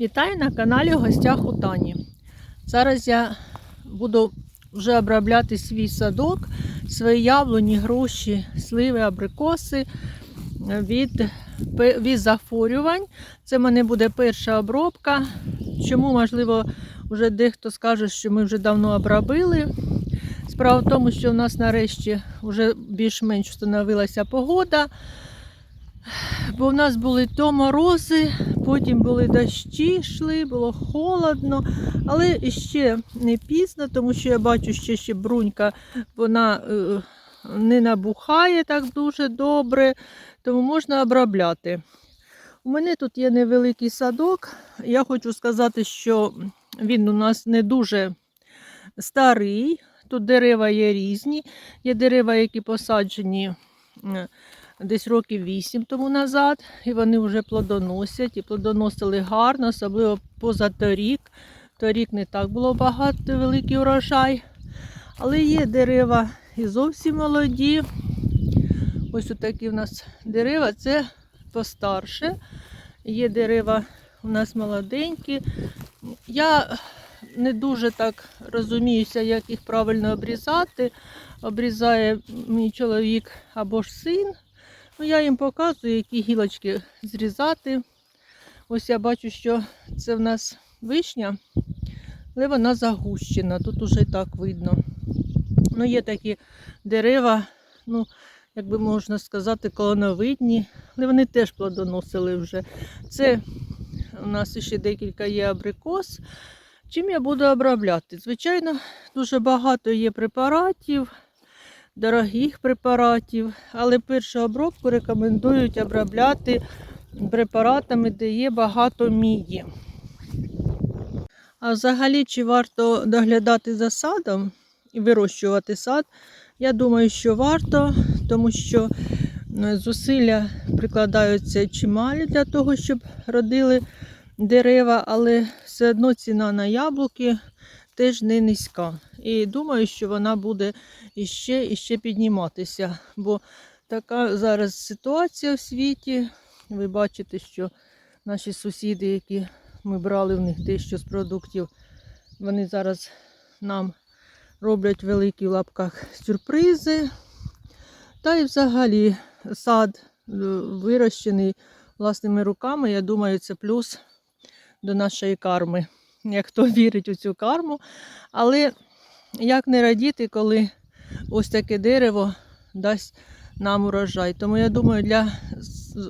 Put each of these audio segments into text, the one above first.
Вітаю на каналі Гостях у Тані. Зараз я буду вже обробляти свій садок, свої яблуні, груші, сливи, абрикоси від, від захворювань. Це в мене буде перша обробка. Чому, можливо, вже дехто скаже, що ми вже давно обробили. Справа в тому, що в нас нарешті вже більш-менш встановилася погода. Бо в нас були то морози, потім були дощі, йшли, було холодно, але ще не пізно, тому що я бачу, що ще брунька вона е, не набухає так дуже добре, тому можна обробляти. У мене тут є невеликий садок. Я хочу сказати, що він у нас не дуже старий. Тут дерева є різні. Є дерева, які посаджені е, десь років 8 тому назад, і вони вже плодоносять і плодоносили гарно, особливо позаторік. Торік Торік не так було багато, великий урожай. Але є дерева і зовсім молоді. Ось такі в нас дерева, це постарше. Є дерева у нас молоденькі. Я не дуже так розуміюся, як їх правильно обрізати. Обрізає мій чоловік або ж син. Ну, я їм показую, які гілочки зрізати. Ось я бачу, що це в нас вишня, але вона загущена. Тут уже і так видно. Ну, є такі дерева, ну, як би можна сказати, колоновидні, але вони теж плодоносили вже. Це у нас ще декілька є абрикос. Чим я буду обробляти? Звичайно, дуже багато є препаратів дорогих препаратів, але першу обробку рекомендують обробляти препаратами, де є багато міді. А взагалі, чи варто доглядати за садом і вирощувати сад? Я думаю, що варто, тому що е, зусилля прикладаються чималі для того, щоб родили дерева, але все одно ціна на яблуки теж не низька. І думаю, що вона буде іще і ще підніматися. Бо така зараз ситуація в світі. Ви бачите, що наші сусіди, які ми брали в них дещо з продуктів, вони зараз нам роблять великі в лапках сюрпризи. Та й взагалі сад е, вирощений власними руками, я думаю, це плюс до нашої карми, як хто вірить у цю карму. Але як не радіти, коли ось таке дерево дасть нам урожай. Тому я думаю, для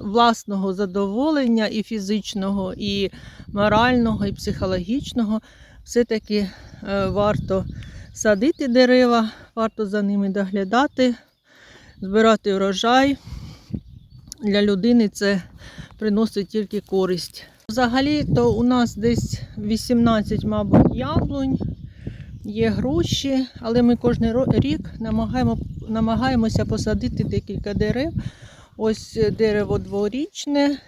власного задоволення і фізичного, і морального, і психологічного все-таки е, варто садити дерева, варто за ними доглядати, збирати урожай. Для людини це приносить тільки користь. Взагалі, то у нас десь 18, мабуть, яблунь, є груші, але ми кожен рік намагаємо, намагаємося посадити декілька дерев. Ось е, дерево дворічне.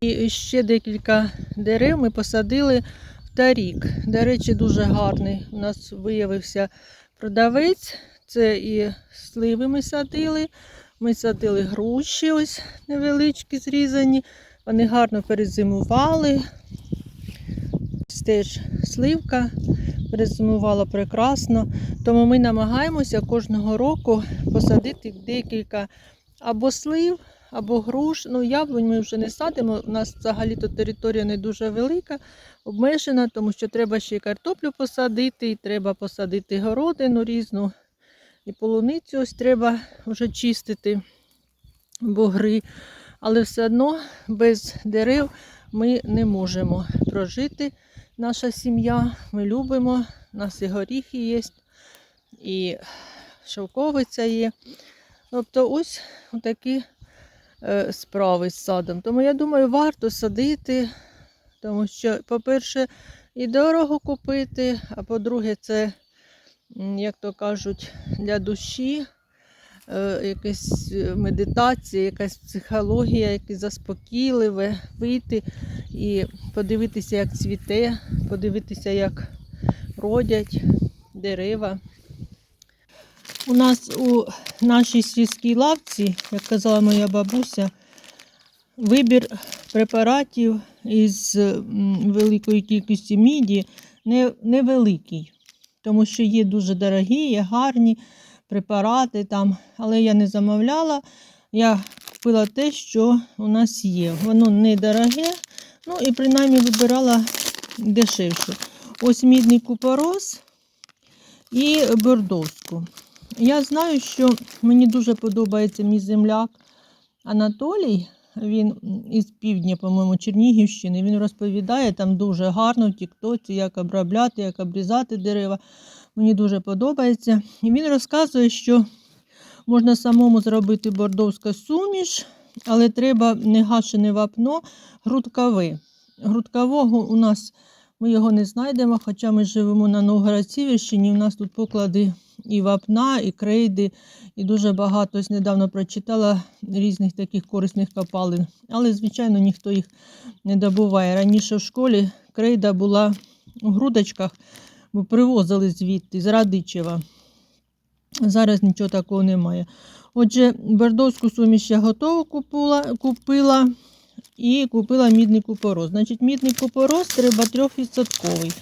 І ще декілька дерев ми посадили в торік. До речі, дуже гарний. У нас виявився продавець. Це і сливи ми садили. Ми садили груші, ось невеличкі зрізані. Вони гарно перезимували. Теж сливка перезимувала прекрасно. Тому ми намагаємося кожного року посадити декілька або слив, або груш. Ну, яблунь ми вже не садимо. У нас взагалі-то територія не дуже велика, обмежена, тому що треба ще й картоплю посадити, і треба посадити городину різну. І полуницю ось треба вже чистити бугри. Але все одно без дерев ми не можемо прожити. Наша сім'я, ми любимо, у нас і горіхи є, і шовковиця є. Тобто ось такі е, справи з садом. Тому я думаю, варто садити, тому що, по-перше, і дорого купити, а по-друге, це, як то кажуть, для душі якась е, медитація, якась психологія, якесь заспокійливе, вийти і подивитися, як цвіте, подивитися, як родять дерева. У нас у нашій сільській лавці, як казала моя бабуся, вибір препаратів із великої кількості міді невеликий, тому що є дуже дорогі, є гарні препарати там, але я не замовляла. Я купила те, що у нас є. Воно не дороге, ну і принаймні вибирала дешевше. Ось мідний купорос і бордовську. Я знаю, що мені дуже подобається мій земляк Анатолій. Він із півдня, по-моєму, Чернігівщини. Він розповідає там дуже гарно в Тіктоці, як обробляти, як обрізати дерева. Мені дуже подобається. І він розказує, що можна самому зробити бордовська суміш, але треба не гашене вапно, грудкаве. Грудкавого у нас ми його не знайдемо, хоча ми живемо на Новгород-Сіверщині. У нас тут поклади і вапна, і крейди, і дуже багато ось недавно прочитала різних таких корисних копалин. Але, звичайно, ніхто їх не добуває. Раніше в школі крейда була у грудочках, бо привозили звідти, з Радичева. Зараз нічого такого немає. Отже, бордовську суміш я готову купила, купила і купила мідний купорос. Значить, мідний купорос треба 3%.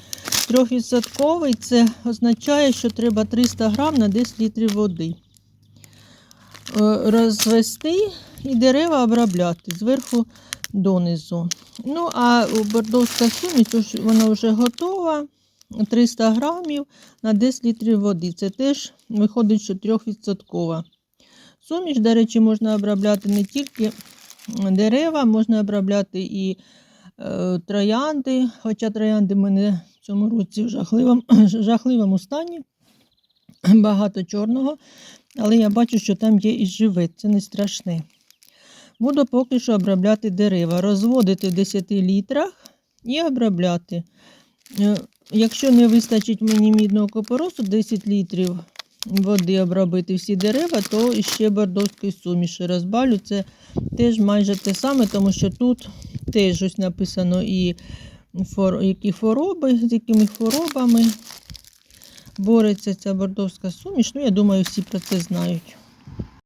3% це означає, що треба 300 грам на 10 літрів води. Е, Розвести і дерева обробляти зверху донизу. Ну, а бордовська суміш, вона вже готова. 300 грамів на 10 літрів води. Це теж виходить, що 3%. Суміш, до речі, можна обробляти не тільки дерева, можна обробляти і е, троянди, хоча троянди в мене в цьому році в жахливому, жахливому стані. Багато чорного, але я бачу, що там є і живе, це не страшне. Буду поки що обробляти дерева, розводити в 10 літрах і обробляти. Якщо не вистачить мені мідного купоросу 10 літрів води обробити всі дерева, то ще бордовської суміші розбавлю. Це теж майже те саме, тому що тут теж ось написано і які хвороби, з якими хворобами бореться ця бордовська суміш. Ну, я думаю, всі про це знають.